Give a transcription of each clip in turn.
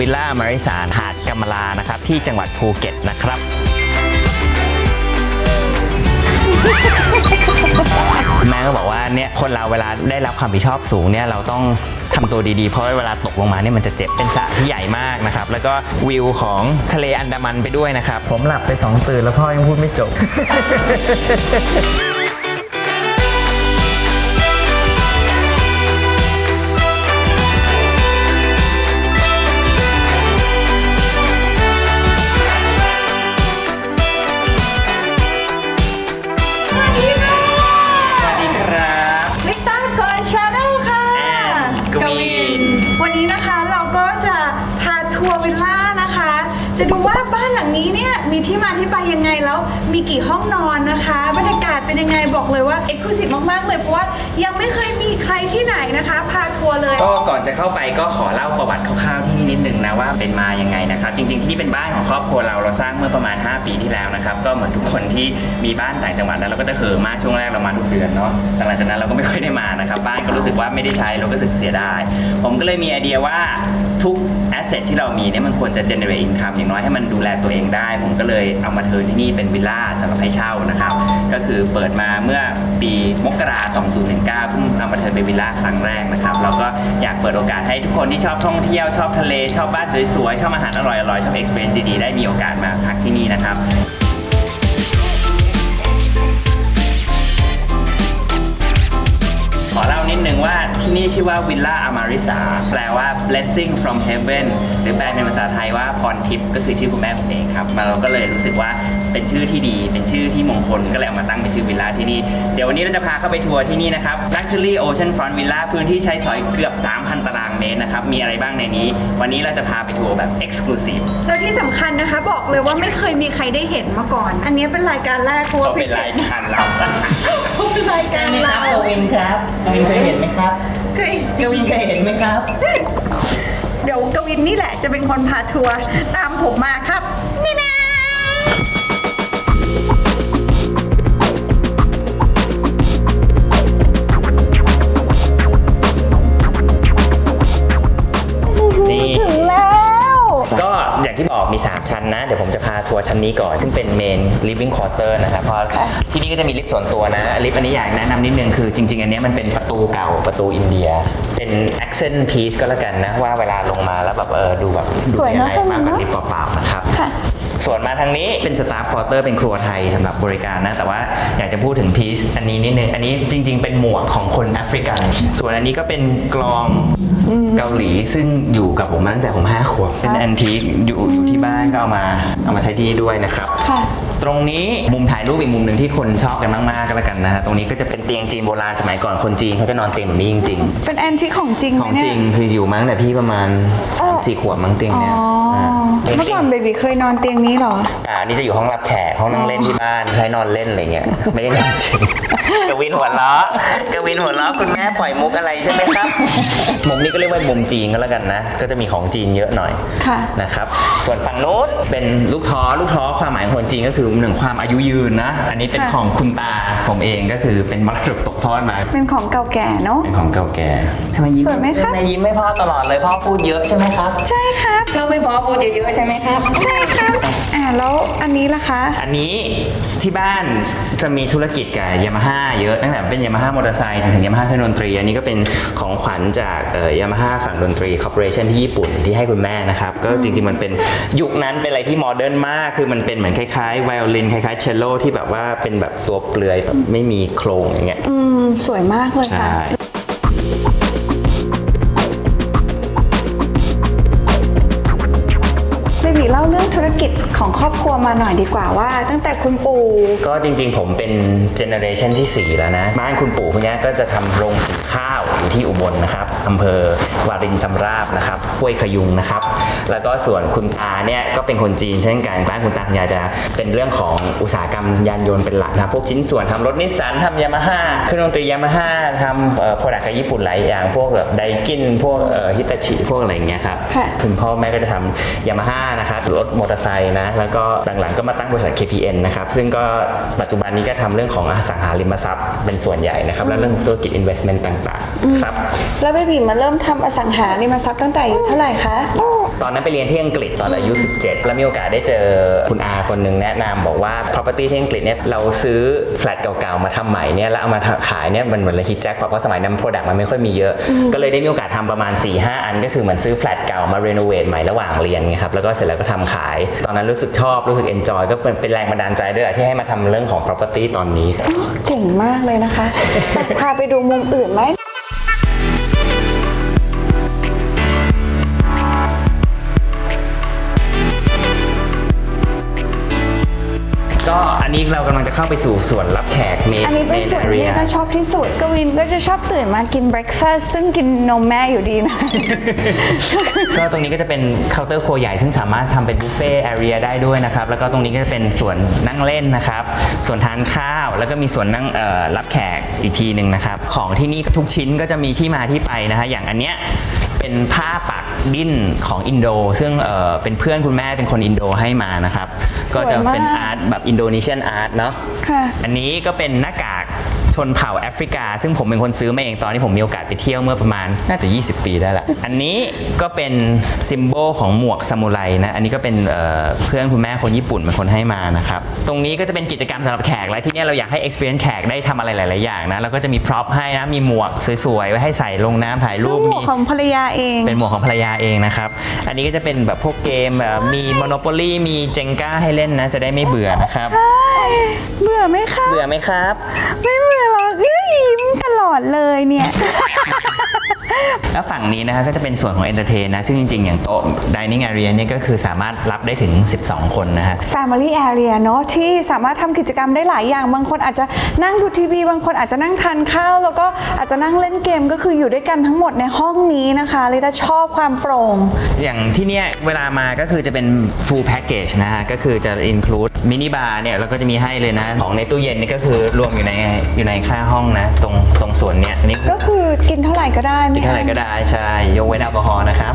วิลล่ามาริสานหาดกำมลานะครับ ที่จังหวัดภูเก็ตนะครับ แม่ก็บอกว่าเนี่ยคนเราเวลาได้รับความรับผิดชอบสูงเนี่ยเราต้องทำตัวดีๆ เพราะว่าเวลาตกลงมาเนี่ยมันจะเจ็บเป็นสระที่ใหญ่มากนะครับ แล้วก็วิวของทะเลอันดามันไปด้วยนะครับ ผมหลับไปสองตื่นแล้วพ่อยังพูดไม่จบ ที่มาที่ไปยังไงแล้วมีกี่ห้องนอนนะคะ บรรยากาศเป็นยังไงบอกเลยว่าเอ็กซ์คลูซีฟมากๆเลยเพราะว่ายังไม่เคยมี ใครที่ไหนนะคะ พาทัวร์เลย ก็ก่อนจะเข้าไปก็ขอเล่าประวัติคร่าวๆที่นี่นิดนึงนะว่าเป็นมายังไงนะครับจริงๆที่นี่เป็นบ้านของครอบครัวเราเราสร้างเมื่อประมาณ 5 ปีที่แล้วนะครับก็เหมือนทุกคนที่มีบ้านต่างจังหวัดแล้วเราก็จะเหอมากช่วงแรกเรามาทุกเดือนเนาะแต่หลังจากนั้นเราก็ไม่ค่อยได้มานะครับบ้านก็รู้สึกว่าไม่ได้ใช้เราก็รู้สึกเสียดาย ผมก็เลยมีไอเดียว่าทุกแอสเซทที่เรามีเนี่ยมันควรจะ generate income อย่างน้อยให้มันดูแลตัวเองได้ ผมก็เลยเอามาเทิร์นที่นี่เป็นวิลล่าสำหรับให้เช่านะครับก็คือเปิดมาเมื่อ ปีมกรา2019เพิ่งเอามาเทิร์นเป็นวิลล่าครั้งแรกนะครับเราก็อยากเปิดโอกาสให้ทุกคนที่ชอบท่องเที่ยวชอบทะเล ชอบบ้านสวยๆ ชอบอาหารอร่อยๆ ชอบ experience ดีๆได้มีโอกาสมาพักที่นี่นะครับขอเล่านิดนึงว่าที่นี่ชื่อว่าวิลล่าอามาริสาแปลว่า blessing from heaven หรือแปลเป็นภาษาไทยว่าพรทิพย์ก็คือชื่อคุณแม่ผมเองครับมาเราก็เลยรู้สึกว่า เป็นชื่อที่ดี เป็นชื่อที่มงคลก็เลยเอามาตั้งเป็นชื่อวิลล่าที่นี่ เดี๋ยววันนี้เราจะพาเข้าไปทัวร์ที่นี่นะครับ Luxury Ocean Front Villa พื้นที่ใช้สอยเกือบ 3,000 ตารางเมตรนะครับ มีอะไรบ้างในนี้ วันนี้เราจะพาไปทัวร์แบบ exclusive แล้วที่สำคัญนะคะบอกเลยว่าไม่เคยมีใครได้เห็นมาก่อน อันนี้เป็นรายการแรกเพราะว่าก็เป็นรายการเราเป็นรายการเราวินครับวินเคยเห็นไหมครับเคยกวินเคยเห็นไหมครับ เดี๋ยวกวินนี่แหละจะเป็นคนพาทัวร์ตามผมมาครับ นี่นะ ชั้นนะ เดี๋ยวผมจะพาทัวร์ชั้นนี้ก่อน ซึ่งเป็นเมน living quarter นะครับเพราะที่นี่ก็จะมีลิฟต์ส่วนตัวนะลิฟต์อันนี้อยากแนะนำนิดนึงคือจริง ๆ อันเนี้ยมันเป็นประตูเก่าประตูอินเดีย เป็น accent piece ก็แล้วกันนะ ว่าเวลาลงมาแล้วแบบเออดูแบบดูสวยมีนะอะไรมากกว่าสวยนะลิฟต์เปล่าๆนะครับค่ะส่วนมาทางนี้เป็นสตาฟควอเตอร์เป็นครัวไทยสำหรับบริการนะ แต่ว่าอยากจะพูดถึงพีซอันนี้นิดนึง อันนี้จริง ๆ เป็นหมวกของคนแอฟริกัน ส่วนอันนี้ก็เป็นกลอง เกาหลีซึ่งอยู่กับผมมาตั้งแต่ผมห้าขวบเป็นแอนทีคอยู่อยู่ที่บ้านก็เอามาเอามาใช้ที่นี่ด้วยนะครับ ค่ะตรงนี้มุมถ่ายรูปอีกมุมหนึ่งที่คนชอบกันมากๆก็แล้วกันนะฮะตรงนี้ก็จะเป็นเตียงจีนโบราณสมัยก่อนคนจีนเขาจะนอนเตียงแบบนี้จริงๆเป็นแอนทิของจริงของไหมเนี่ย จริงคืออยู่มาตั้งแต่พี่ประมาณสามสี่ขวบมั้งเตียงอ๋อ เนี้ยาเมื่อก่อนเบบีเคยนอนเตียงนี้เหรอ อ่านี่จะอยู่ห้องรับแขกห้องนั่งเล่นที่บ้านใช้นอนเล่นอะไรเงี้ยไม่ได้นอนจริง กวินหัวเราะกวินหัวเราะคุณแม่ปล่อยมุกอะไรใช่ไหมครับ มุมนี้ก็เรียกว่ามุมจีนก็แล้วกันนะ ก็จะมีของจีนเยอะหน่อยค่ะ นะครับ ส่วนฝั่งโน้นเป็นลูกท้อลูกท้อความหมายของคนจีนก็คือหนึ่งความอายุยืนนะ อันนี้เป็นค่ะ ของคุณตาผมเองก็คือเป็นมรดกตกทอดมา เป็นของเก่าแก่เนาะ เป็นของเก่าแก่ทำไมยิ้มสวยไหมครับ ทำไมยิ้มไม่พ่อตลอดเลยพ่อพูดเยอะใช่ไหมครับใช่ครับ ชอบไม่พ่อพูดเยอะๆใช่ไหมครับ ใช่ครับ อ่าแล้วอันนี้ล่ะคะ อันนี้ที่บ้านจะมีธุรกิจกับยามาฮ่าเยอะตั้งแต่เป็นยามาฮ่ามอเตอร์ไซค์จนถึงยามาฮ่าเครื่องดนตรี อันนี้ก็เป็นของขวัญจากยามาฮ่าฝั่งดนตรีคอร์ปอเรชันที่ญี่ปุ่นที่ให้คุณแม่นะครับก็จริงๆมันเป็นยุคนั้นเป็นอะไรที่โมเดิร์นมาก คือมันเป็นเหมือนคล้ายๆไวโอลินคล้ายๆเชลโลที่แบบว่าเป็นแบบตัวเปลือยแบบไม่มีโครงอย่างเงี้ยอืมสวยมากเลยใช่ค่ะ ธุรกิจของครอบครัวมาหน่อยดีกว่าว่า ตั้งแต่คุณปู่ก็จริงๆ ผมเป็นเจเนอเรชันที่ 4 แล้วนะ บ้านคุณปู่คุณย่าก็จะทำโรงสีข้าวอยู่ที่อุบลนะครับอำเภอวารินชำราบนะครับห้วยขยุงนะครับ แล้วก็ส่วนคุณตาเนี่ยก็เป็นคนจีนเช่นกันบ้านคุณตาคุณยายจะเป็นเรื่องของอุตสาหกรรมยานยนต์เป็นหลักนะพวกชิ้นส่วนทำรถนิสสันทำยามาฮ่าเครื่องดนตรียามาฮ่าทำเอ่อโปรดักต์กับญี่ปุ่นหลายอย่างพวกแบบไดกินพวกฮิตาชิพวกอะไรอย่างเงี้ยครับ ค่ะ คุณพ่อแม่ก็จะทำยามาฮ่านะครับรถมอเตอร์ไซค์นะ แล้วก็หลังๆก็มาตั้งบริษัท KPN นะครับ ซึ่งก็ปัจจุบันนี้ก็ทำเรื่องของอสังหาริมทรัพย์เป็นส่วนใหญ่นะครับ และเรื่องธุรกิจ investment ต่างๆ ครับ แล้วเบบีมาเริ่มทำอสังหาริมทรัพย์ตั้งแต่อายุเท่าไหร่คะ ตอนนั้นไปเรียนที่อังกฤษตอนอายุ 17 แล้วมีโอกาสได้เจอคุณอาคนหนึ่งแนะนำบอกว่า property ที่อังกฤษเนี่ยเราซื้อแฟลตเก่าๆมาทำใหม่เนี่ยแล้วเอามาขายเนี่ยมันเหมือนเลยฮิตแจ็คพอตเพราะสมัยนั้น product มันไม่ค่อยมีเยอะ ก็เลยได้มีโอกาสทำประมาณ4-5อันก็คือเหมือนซื้อแฟลตเก่ามา renovate ใหม่ระหว่างเรียนไงครับแล้วก็เสร็จแล้วก็ทำขายตอนนั้นรู้สึกชอบรู้สึกเอนจอยก็เป็นเป็นแรงบันดาลใจด้วยที่ให้มาทำเรื่องของ property ตอนนี้ เก่งมากเลยนะคะ แต่พาไปดูมุมอื่นไหม ก็อันนี้เรากำลังจะเข้าไปสู่ส่วนรับแขกเมนอันนี้เป็นส่วนที่ก็ชอบที่สุดกวินก็จะชอบตื่นมากินเบรคฟาสต์ซึ่งกินนมแม่อยู่ดีนะ ก็ตรงนี้ก็จะเป็นเคาน์เตอร์ครัวใหญ่ซึ่งสามารถทำเป็นบุฟเฟ่แอเรียได้ด้วยนะครับ แล้วก็ตรงนี้ก็จะเป็นส่วนนั่งเล่นนะครับ ส่วนทานข้าวแล้วก็มีส่วนนั่งเอ่อรับแขกอีกทีหนึ่งนะครับ ของที่นี่ทุกชิ้นก็จะมีที่มาที่ไปนะฮะอย่างอันเนี้ย เป็นผ้าปักดิ้นของอินโด ซึ่งเอ่อเป็นเพื่อนคุณแม่เป็นคนอินโดให้มานะครับสวยมากก็จะเป็นอาร์ตแบบอินโดนีเซียนอาร์ตเนาะค่ะ อันนี้ก็เป็นหน้ากาก ชนเผ่าแอฟริกา ซึ่งผมเป็นคนซื้อมาเองตอนที่ผมมีโอกาสไปเที่ยวเมื่อประมาณน่าจะ 20 ปีได้ละ อันนี้ก็เป็นซิมโบลของหมวกซามูไรนะ อันนี้ก็เป็นเอ่อเพื่อนคุณแม่คนญี่ปุ่นเป็นคนให้มานะครับ ตรงนี้ก็จะเป็นกิจกรรมสำหรับแขก และที่เนี่ยเราอยากให้ experience แขกได้ทำอะไรหลาย ๆ อย่างนะแล้วก็จะมีพร็อพให้นะ มีหมวกสวย ๆ ไว้ให้ใส่ลงน้ำถ่ายรูซึ่งปหมวมีกของภรรยาเอง เป็นหมวกของภรรยาเองนะครับ อันนี้ก็จะเป็นแบบพวกเกมแบบมี Monopoly มี Jenga ให้เล่นนะ จะได้ไม่เบื่อนะครับ เบื่อไหมคะ เบื่อไหมครับ ไม่เบื่อหรอกเอ้ยยิ้มตลอดเลยเนี่ย แล้วฝั่งนี้นะคะก็จะเป็นส่วนของเอนเตอร์เทนนะ ซึ่งจริง ๆ อย่างโต๊ะ dining area เนี่ยก็คือสามารถรับได้ถึง 12 คนนะฮะ Family Area เนอะที่สามารถทำกิจกรรมได้หลายอย่าง บางคนอาจจะนั่งดูทีวี บางคนอาจจะนั่งทานข้าว แล้วก็อาจจะนั่งเล่นเกมก็คืออยู่ด้วยกันทั้งหมดในห้องนี้นะคะเลยจะชอบความโปร่ง อย่างที่เนี่ยเวลามาก็คือจะเป็น full package นะฮะ ก็คือจะ include มินิบาร์เนี่ยเราก็จะมีให้เลยนะ ของในตู้เย็นนี่ก็คือรวมอยู่ในอยู่ในค่าห้องนะ ตรงตรงส่วนเนี้ยอันนี้ก็คือกินเท่าไหร่ก็ได้ม่กินเท่าไหร่ก็ได้ใช่ยกเว้นแอลกอฮอล์นะครับ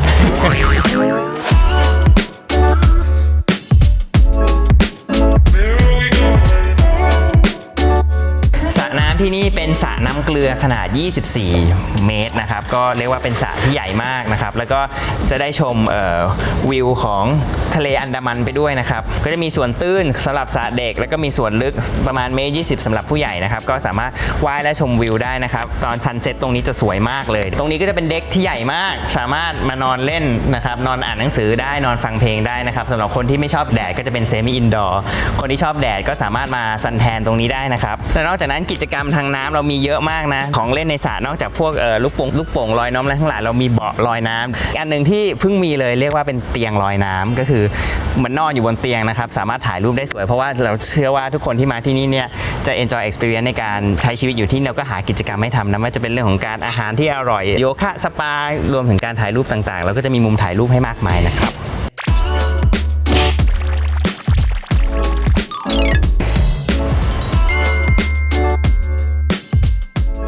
ที่นี่เป็นสระน้ำเกลือขนาด 24 เมตรนะครับ ก็เรียกว่าเป็นสระที่ใหญ่มากนะครับ แล้วก็จะได้ชมวิวของทะเลอันดามันไปด้วยนะครับ ก็จะมีส่วนตื้นสำหรับสระเด็ก แล้วก็มีส่วนลึกประมาณเมตร20สำหรับผู้ใหญ่นะครับ ก็สามารถว่ายและชมวิวได้นะครับ ตอนซันเซ็ตตรงนี้จะสวยมากเลย ตรงนี้ก็จะเป็นเด็กที่ใหญ่มาก สามารถมานอนเล่นนะครับ นอนอ่านหนังสือได้ นอนฟังเพลงได้นะครับสำหรับคนที่ไม่ชอบแดดก็จะเป็นเซมิอินดอร์ คนที่ชอบแดดก็สามารถมาซันแทนตรงนี้ได้นะครับ และนอกจากนั้นกิจกรรมทางน้ำเรามีเยอะมากนะ ของเล่นในสระนอกจากพวกลูกโป่งลูกโป่งลอยน้ำอะไรทั้งหลายเรามีเบาะลอยน้ำอันหนึ่งที่เพิ่งมีเลยเรียกว่าเป็นเตียงลอยน้ำก็คือมือนนอนอยู่บนเตียงนะครับ สามารถถ่ายรูปได้สวย เพราะว่าเราเชื่อว่าทุกคนที่มาที่นี่เนี่ยจะ enjoy experience ในการใช้ชีวิตอยู่ที่เราก็หากิจกรรมให้ทำนะไม่ว่าจะเป็นเรื่องของการอาหารที่อร่อย โยคะสปารวมถึงการถ่ายรูปต่างๆ แล้วก็จะมีมุมถ่ายรูปให้มากมายนะครับ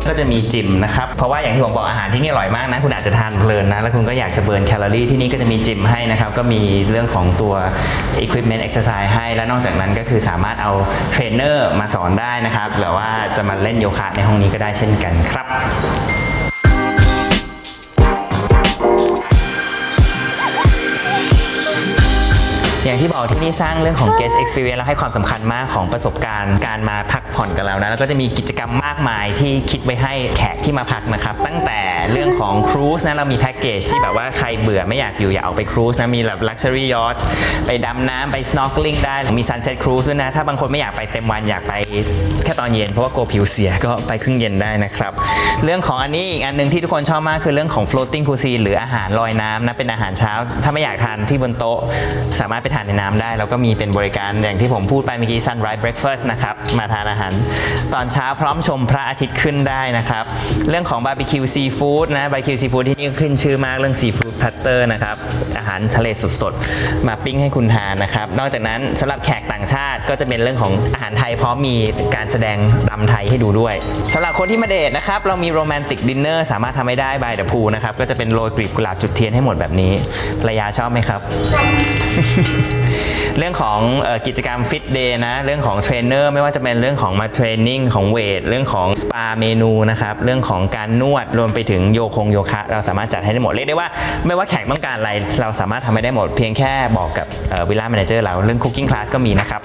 ก็จะมีจิมนะครับ เพราะว่าอย่างที่ผมบอกอาหารที่นี่อร่อยมากนะ คุณอาจจะทานเพลินนะ แล้วคุณก็อยากจะเบิร์นแคลอรี่ที่นี่ก็จะมีจิมให้นะครับ ก็มีเรื่องของตัว Equipment Exercise ให้ และนอกจากนั้นก็คือสามารถเอาเทรนเนอร์มาสอนได้นะครับหรือว่าจะมาเล่นโยคะในห้องนี้ก็ได้เช่นกันครับ อย่างที่บอกที่นี่สร้างเรื่องของ guest experience แล้วให้ความสำคัญมากของประสบการณ์การมาพักผ่อนกับเรานะแล้วก็จะมีกิจกรรมมากมายที่คิดไว้ให้แขกที่มาพักนะครับ ตั้งแต่เรื่องของครูซนะเรามีแพ็กเกจที่แบบว่าใครเบื่อไม่อยากอยู่อยากออกไปครูซนะมีแบบ luxury yacht ไปดำน้ำไป snorkeling ได้มี sunset cruise ด้วยนะถ้าบางคนไม่อยากไปเต็มวันอยากไปแค่ตอนเย็นเพราะว่ากลัวผิวเสียก็ไปครึ่งเย็นได้นะครับ เรื่องของอันนี้อีกอันหนึงที่ทุกคนชอบมากคือเรื่องของ floating cuisine หรืออาหารลอยน้ำนะเป็นอาหารเช้า ถ้าไม่อยากทานที่บนโต๊ะสามารถไปทานในน้ำได้แล้วก็มีเป็นบริการอย่างที่ผมพูดไปเมื่อกี้ sunrise breakfast นะครับ มาทานอาหาร ตอนเช้าพร้อมชมพระอาทิตย์ขึ้นได้นะครับ เรื่องของบาร์บีคิวซีฟู้ดนะบาร์บีคิวซีฟู้ดที่นี่ขึ้นชื่อมากเรื่องซีฟู้ดพัตเตอร์นะครับ อาหารทะเลสดๆ มาปิ้งให้คุณทานนะครับ นอกจากนั้นสำหรับแขกต่างชาติก็จะเป็นเรื่องของอาหารไทยพร้อมมีการแสดงรำไทยให้ดูด้วยสำหรับคนที่มาเดทนะครับเรามีโรแมนติกดินเนอร์สามารถทำให้ได้บายเดอะพูนะครับก็จะเป็นโรยกลีบกุหลาบจุดเทียนให้หมดแบบนี้ภรรยาชอบไหมครับ เรื่องของกิจกรรมฟิตเดย์นะ เรื่องของเทรนเนอร์ไม่ว่าจะเป็นเรื่องของมาเทรนนิ่งของเวท เรื่องของสปาเมนูนะครับ เรื่องของการนวดรวมไปถึงโยคงโยคะ เราสามารถจัดให้ได้หมด เรียกได้ว่า ไม่ว่าแขกต้องการอะไร เราสามารถทำให้ได้หมด เพียงแค่บอกกับวิลล่าแมเนเจอร์เรา เรื่องคุกกิ้งคลาสก็มีนะครับ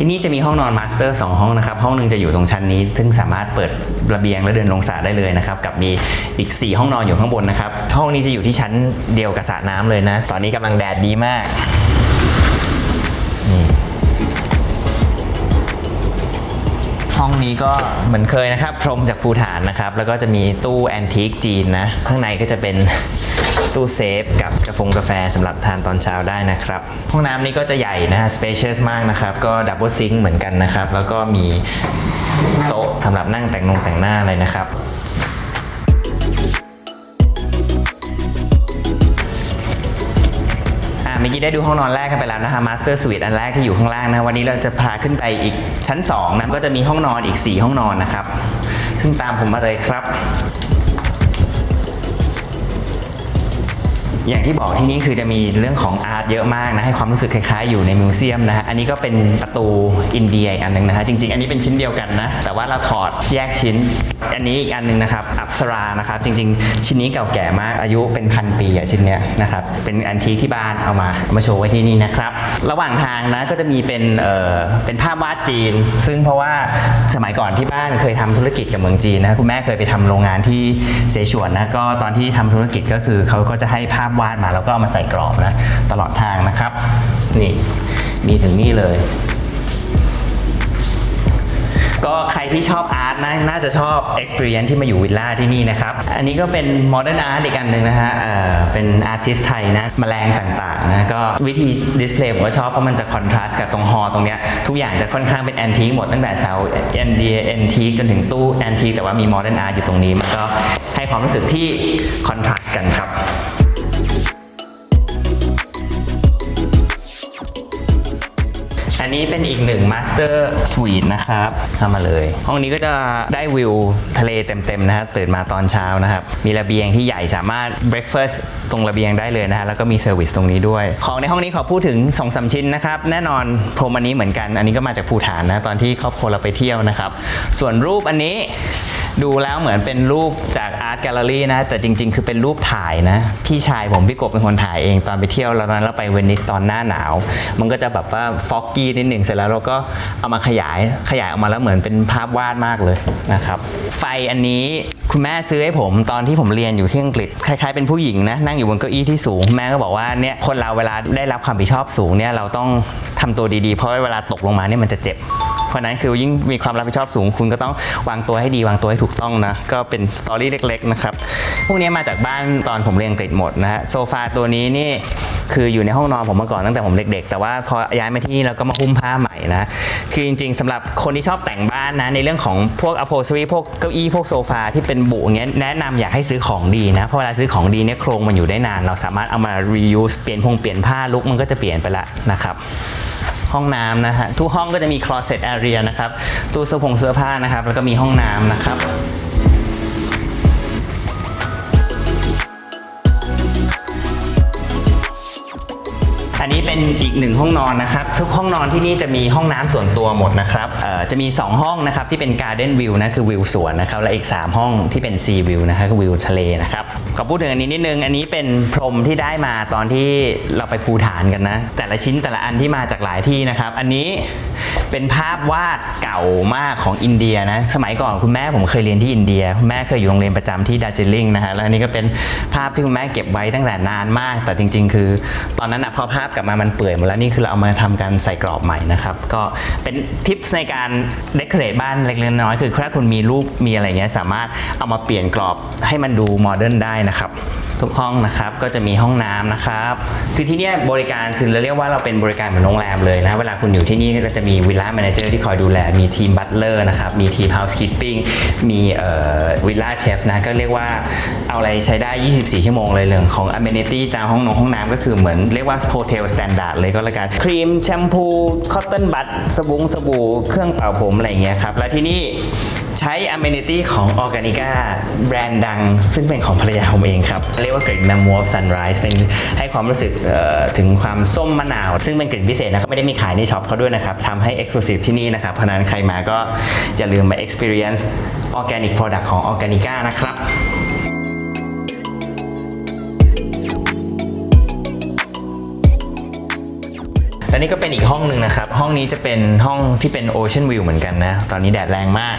ที่นี่จะมีห้องนอนมาสเตอร์2ห้องนะครับ ห้องหนึงจะอยู่ตรงชั้นนี้ ซึ่งสามารถเปิดระเบียงและเดินลงสระได้เลยนะครับ กับมีอีก 4 ห้องนอนอยู่ข้างบนนะครับ ห้องนี้จะอยู่ที่ชั้นเดียวกับสระน้ำเลยนะ ตอนนี้กำลังแดดดีมาก นี่ ห้องนี้ก็เหมือนเคยนะครับ พรมจากภูฐานนะครับ แล้วก็จะมีตู้แอนทิกจีนนะ ข้างในก็จะเป็น ตู้เซฟกับกาแฟงกาแฟสำหรับทานตอนเช้าได้นะครับ ห้องน้ำนี้ก็จะใหญ่นะฮะ spacious มากนะครับ ก็ดับเบิลซิงค์เหมือนกันนะครับ แล้วก็มีโต๊ะสำหรับนั่งแต่งนงแต่งหน้าเลยนะครับอะเมื่อกี้ได้ดูห้องนอนแรกกันไปแล้วนะคะมาสเตอร์สวีทอันแรกที่อยู่ข้างล่างนะวันนี้เราจะพาขึ้นไปอีกชั้น2นะก็จะมีห้องนอนอีก 4 ห้องนอนนะครับ ซึ่งตามผมมาเลยครับ อย่างที่บอกที่นี่คือจะมีเรื่องของอาร์ตเยอะมากนะให้ความรู้สึกคล้ายๆอยู่ในมิวเซียมนะฮะอันนี้ก็เป็นประตูอินเดียอีกอันหนึงนะฮะจริง ๆ อันนี้เป็นชิ้นเดียวกันนะแต่ว่าเราถอดแยกชิ้น อันนี้อีกอันหนึงนะครับอัปสรานะครับจริง ๆ ชิ้นนี้เก่าแก่มากอายุเป็นพันปีอะชิ้นเนี้ยนะครับเป็นอันทีที่บ้านเอามาเอามาโชว์ไว้ที่นี่นะครับระหว่างทางนะก็จะมีเป็นเอ่อเป็นภาพวาดจีน ซึ่งเพราะว่าสมัยก่อนที่บ้านเคยทำธุรกิจกับเมืองจีนนะคุณแม่เคยไปทำโรงงานที่เสฉวนนะก็ตอนที่ทำธุรกิจก็คือเขาก็จะให้ภาพวาดมาแล้วก็เอามาใส่กรอบนะตลอดทางนะครับ นี่มีถึงนี่เลย ก็ใครที่ชอบอาร์ตนะน่าจะชอบ Experience ที่มาอยู่วิลล่าที่นี่นะครับ อันนี้ก็เป็น Modern Art อีกอันหนึ่งนะฮะเอ่อเป็นอาร์ติสไทยนะแมลงต่างๆนะก็วิธีดิสเพลย์ผมก็ชอบเพราะมันจะคอนทราสต์กับตรงฮอตรงเนี้ยทุกอย่างจะค่อนข้างเป็นแอนทีคหมดตั้งแต่เสาแอนเดียแอนทีคจนถึงตู้แอนทีคแต่ว่ามี Modern Art อยู่ตรงนี้ มันก็ให้ความรู้สึกที่คอนทราสต์กันครับ อันนี้เป็นอีกหนึ่ง Master Suite นะครับเข้ามาเลย ห้องนี้ก็จะได้วิวทะเลเต็มๆนะฮะตื่นมาตอนเช้านะครับ มีระเบียงที่ใหญ่สามารถ breakfast ตรงระเบียงได้เลยนะฮะแล้วก็มีเซอร์วิสตรงนี้ด้วย ของในห้องนี้ขอพูดถึง2อสชิ้นนะครับแน่นอนพรมอันนี้เหมือนกัน อันนี้ก็มาจากภูฐานนะตอนที่ครอบครัวเราไปเที่ยวนะครับส่วนรูปอันนี้ ดูแล้วเหมือนเป็นรูปจากอาร์ตแกลเลอรี่นะ แต่จริง ๆ คือเป็นรูปถ่ายนะ พี่ชายผมพี่กบเป็นคนถ่ายเองตอนไปเที่ยวแล้วนั้นเราไปเวนิสตอนหน้าหนาว มันก็จะแบบว่าฟอกกี้นิดหนึ่งเสร็จแล้วเราก็เอามาขยายขยายออกมาแล้วเหมือนเป็นภาพวาดมากเลยนะครับ ไฟอันนี้ คุณแม่ซื้อให้ผมตอนที่ผมเรียนอยู่ที่อังกฤษคล้ายๆเป็นผู้หญิงนะนั่งอยู่บนเก้าอี้ที่สูงแม่ก็บอกว่าเนี่ยคนเราเวลาได้รับความผิดชอบสูงเนี่ยเราต้องทำตัวดีๆ เพราะว่าเวลาตกลงมาเนี่ยมันจะเจ็บ เพราะฉะนั้นคือยิ่งมีความรับผิดชอบสูง คุณก็ต้องวางตัวให้ดีวางตัวให้ถูกต้องนะ ก็เป็นสตอรี่เล็กๆนะครับพวกนี้มาจากบ้านตอนผมเรียนอังกฤษหมดนะฮะโซฟาตัวนี้นี่ คืออยู่ในห้องนอนผมมาก่อนตั้งแต่ผมเด็กๆ แต่ว่าพอย้ายมาที่นี่เราก็มาหุ้มผ้าใหม่นะ คือจริงๆสำหรับคนที่ชอบแต่งบ้านนะ ในเรื่องของพวก upholstery พวกเก้าอี้พวกโซฟาที่เป็นบุเงี้ยแนะนำอยากให้ซื้อของดีนะ เพราะเวลาซื้อของดีเนี่ยโครงมันอยู่ได้นาน เราสามารถเอามา reuse เปลี่ยนพงเปลี่ยนผ้าลุกมันก็จะเปลี่ยนไปละนะครับห้องน้ำนะฮะทุกห้องก็จะมี closet area นะครับตู้เสื้อผงเสื้อผ้านะครับแล้วก็มีห้องน้ำนะครับ อันนี้เป็นอีกหนึ่งห้องนอนนะครับ ทุกห้องนอนที่นี่จะมีห้องน้ำส่วนตัวหมดนะครับจะมี 2 ห้องนะครับที่เป็นการ์เด้นวิวนะคือวิวสวนนะครับและอีก 3 ห้องที่เป็นซีวิวนะครับคือวิวทะเลนะครับขอพูดถึงอันนี้นิดนึง อันนี้เป็นพรมที่ได้มาตอนที่เราไปภูฐานกันนะ แต่ละชิ้นแต่ละอันที่มาจากหลายที่นะครับ อันนี้ เป็นภาพวาดเก่ามากของอินเดียนะ สมัยก่อนคุณแม่ผมเคยเรียนที่อินเดีย คุณแม่เคยอยู่โรงเรียนประจำที่ดาร์จิลิงนะฮะ แล้วอันนี้ก็เป็นภาพที่คุณแม่เก็บไว้ตั้งแต่นานมาก แต่จริง ๆ คือ ตอนนั้นอะพอภาพกลับมามันเปื่อยหมดแล้วนี่คือเราเอามาทำการใส่กรอบใหม่นะครับ ก็เป็นทิปในการเดคอเรทบ้านเล็กๆน้อยๆคือถ้าคุณมีรูปมีอะไรเงี้ยสามารถเอามาเปลี่ยนกรอบให้มันดูโมเดิร์นได้นะครับทุกห้องนะครับก็จะมีห้องน้ำนะครับ คือที่นี่บริการคือเราเรียกว่าเราเป็นบริการเหมือนโรงแรมเลยนะเวลาคุณอยู่ที่นี่ก็จะมีวิลล่าแมเนเจอร์ที่คอยดูแล มีทีมบัตเลอร์นะครับ มีทีมเฮาส์คิปปิ้งมีวิลล่าเชฟนะ ก็เรียกว่าเอาอะไรใช้ได้ 24 ชั่วโมงเลยเรื่องของอเมนิตี้ตามห้องนงห้องน้ำก็คือเหมือนเรียกว่าโฮเทลสแตนดาร์ดเลยก็แล้วกัน ครีม แชมพู คอตตอนบัตสบู่สบู่ เครื่องเป่าผม อะไรเงี้ยครับ และที่นี่ ใช้ amenity ของ Organica แบรนด์ดัง ซึ่งเป็นของภรรยาผมเองครับ เรียกว่ากลิ่น m e m o r Sunrise เป็นให้ความรู้สึกถึงความส้มมะนาว ซึ่งเป็นกลิ่นพิเศษนะครับไม่ได้มีขายในช็อปเขาด้วยนะครับทำให้ Exclusive ที่นี่นะครับ เพราะนั้นใครมาก็อย่าลืมมา experience organic product ของ Organica นะครับและนี่ก็เป็นอีกห้องหนึ่งนะครับ ห้องนี้จะเป็นห้องที่เป็น Ocean View เหมือนกันนะ ตอนนี้แดดแรงมาก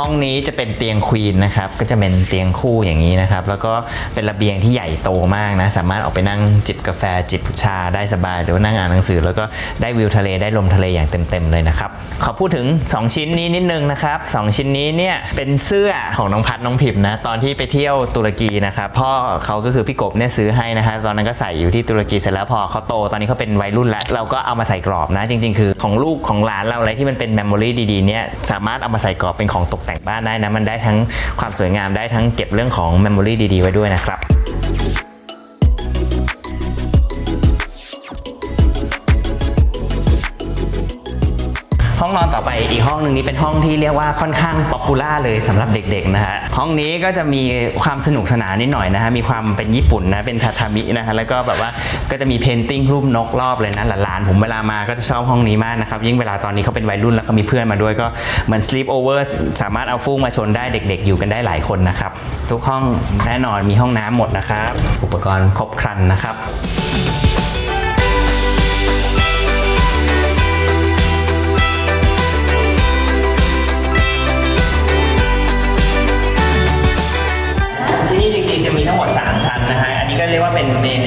ห้องนี้จะเป็นเตียงควีนนะครับก็จะเป็นเตียงคู่อย่างนี้นะครับ แล้วก็เป็นระเบียงที่ใหญ่โตมากนะสามารถออกไปนั่งจิบกาแฟจิบชาได้สบาย หรือว่านั่งอ่านหนังสือ แล้วก็ได้วิวทะเลได้ลมทะเลอย่างเต็มๆเลยนะครับขอพูดถึง 2 ชิ้นนี้นิดนึงนะครับ2ชิ้นนี้เนี่ยเป็นเสื้อของน้องพัดน้องผิมนะตอนที่ไปเที่ยวตุรกีนะครับพ่อเขาก็คือพี่กบเนี่ยซื้อให้นะฮะตอนนั้นก็ใส่อยู่ที่ตุรกีเสร็จแล้วพอเขาโตตอนนี้เขาเป็นวัยรุ่นแล้ว เราก็เอามาใส่กรอบนะ จริง ๆ คือของลูกของหลานเราอะไรที่มันเป็นเมมโมรีดีๆเนี่ยสามารถเอามาใส่กรอบเป็นของตกแต่งบ้านได้นะมันได้ทั้งความสวยงามได้ทั้งเก็บเรื่องของเมมโมรีดีๆไว้ด้วยนะครับ อีกห้องหนึ่งนี้เป็นห้องที่เรียกว่าค่อนข้างป๊อปปูล่าเลยสำหรับเด็กๆนะฮะห้องนี้ก็จะมีความสนุกสนานนิดหน่อยนะฮะมีความเป็นญี่ปุ่นนะเป็นทาทามินะฮะแล้วก็แบบว่าก็จะมีเพนติ้งรูปนกรอบเลยนะหลานๆผมเวลามาก็จะชอบห้องนี้มากนะครับยิ่งเวลาตอนนี้เขาเป็นวัยรุ่นแล้วก็มีเพื่อนมาด้วยก็เหมือน sleep over สามารถเอาฟูกมาชนได้เด็ก ๆ อยู่กันได้หลายคนนะครับทุกห้องแน่นอนมีห้องน้ำหมดนะครับ อุปกรณ์ครบครันนะครับ เป็นเมน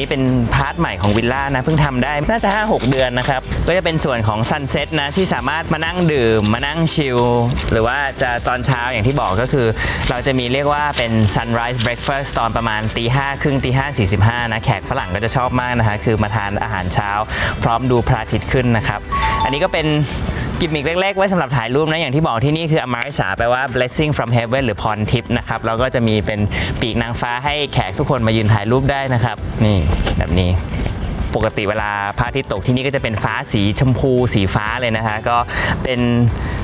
นี้เป็นพาร์ทใหม่ของวิลล่านะเพิ่งทำได้น่าจะ 5-6 เดือนนะครับ ก็จะเป็นส่วนของซันเซ็ตนะที่สามารถมานั่งดื่ม มานั่งชิล หรือว่าจะตอนเช้าอย่างที่บอกก็คือ เราจะมีเรียกว่าเป็น sunrise breakfast ตอนประมาณตีห้าครึ่งตีห้าสี่สิบห้านะแขกฝรั่งก็จะชอบมากนะคะคือมาทานอาหารเช้า พร้อมดูพระอาทิตย์ขึ้นนะครับ อันนี้ก็เป็น กิมมิกเล็กๆ ไว้สำหรับถ่ายรูปนะ อย่างที่บอกที่นี่คือ Amarisa แปลว่า blessing from heaven หรือพรทิพย์นะครับแล้วก็จะมีเป็นปีกนางฟ้าให้แขกทุกคนมายืนถ่ายรูปได้นะครับ นี่แบบนี้ปกติเวลาพระอาทิตย์ตกที่นี่ก็จะเป็นฟ้าสีชมพูสีฟ้าเลยนะคะ ก็เป็น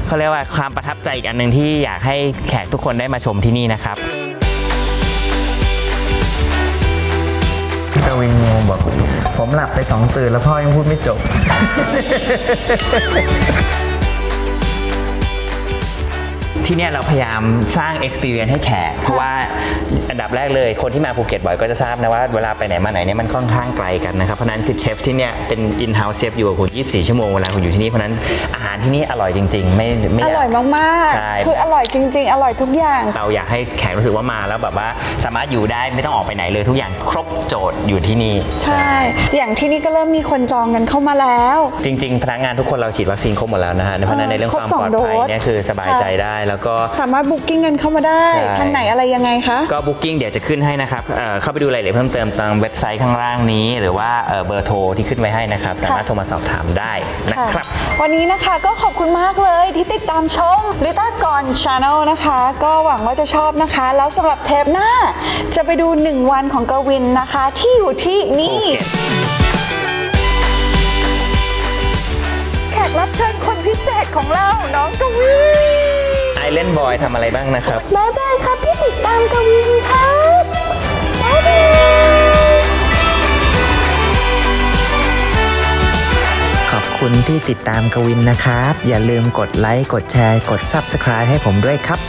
เขาเรียกว่าความประทับใจอีกอันหนึ่งที่อยากให้แขกทุกคนได้มาชมที่นี่นะครับกวินงงบอก ผมหลับไปสองตื่นแล้วพ่อยังพูดไม่จบ ที่เนี่ยเราพยายามสร้าง experience ให้แขก เพราะว่าอันดับแรกเลยคนที่มาภูเก็ตบ่อยก็จะทราบนะว่าเวลาไปไหนมาไหนเนี่ยมันค่อนข้างไกลกันนะครับเพราะฉะนั้นคือเชฟที่เนี่ยเป็น in house เชฟอยู่กับคุณ24 ชั่วโมงเวลาคุณอยู่ที่นี่เพราะฉะนั้นอาหารที่นี่อร่อยจริง ๆ ไม่ไม่อร่อยมากใช่ ๆ คืออร่อยจริง ๆ อร่อยทุกอย่าง เราอยากให้แขกรู้สึกว่ามาแล้วแบบว่าสามารถอยู่ได้ไม่ต้องออกไปไหนเลยทุกอย่างครบโจทย์อยู่ที่นี่ ใช่ อย่างที่นี่ก็เริ่มมีคนจองกันเข้ามาแล้ว จริงๆ พนักงานทุกคนเราฉีดวัคซีนครบหมดแล้วนะฮะเพราะฉะนั้นในเรื่องความครบสองปลอดภัยโดสเนี่ยคือสบายใจได้แล้วก็สามารถบุ๊กิ้งกันเข้ามาได้ใช่ท่านไหนอะไรยังไงคะ ก็บุ๊กิ้งเดี๋ยวจะขึ้นให้นะครับเอ่อเข้าไปดูรายละเอียดเพิ่มเติมตามเว็บไซต์ข้างล่างนี้ หรือว่าเอ่อเบอร์โทรที่ขึ้นไว้ให้นะครับ สามารถโทรมาสอบถามได้นะครับ วันนี้นะคะก็ขอบคุณมากเลยที่ติดตามชมลิต้ากอนชาแนลนะคะ ก็หวังว่าจะชอบนะคะ แล้วสำหรับเทปหน้า จะไปดู 1 วันของกวินนะคะ ที่อยู่ที่นี่ ภูเก็ต แขกรับเชิญคนพิเศษของเรา น้องกวินไอ เล่นบอยทำอะไรบ้างนะครับ บ๊ายบายครับที่ติดตามกวินครับบ๊ายบายขอบคุณที่ติดตามกวินนะครับ อย่าลืมกดไลค์ กดแชร์ กด Subscribe ให้ผมด้วยครับ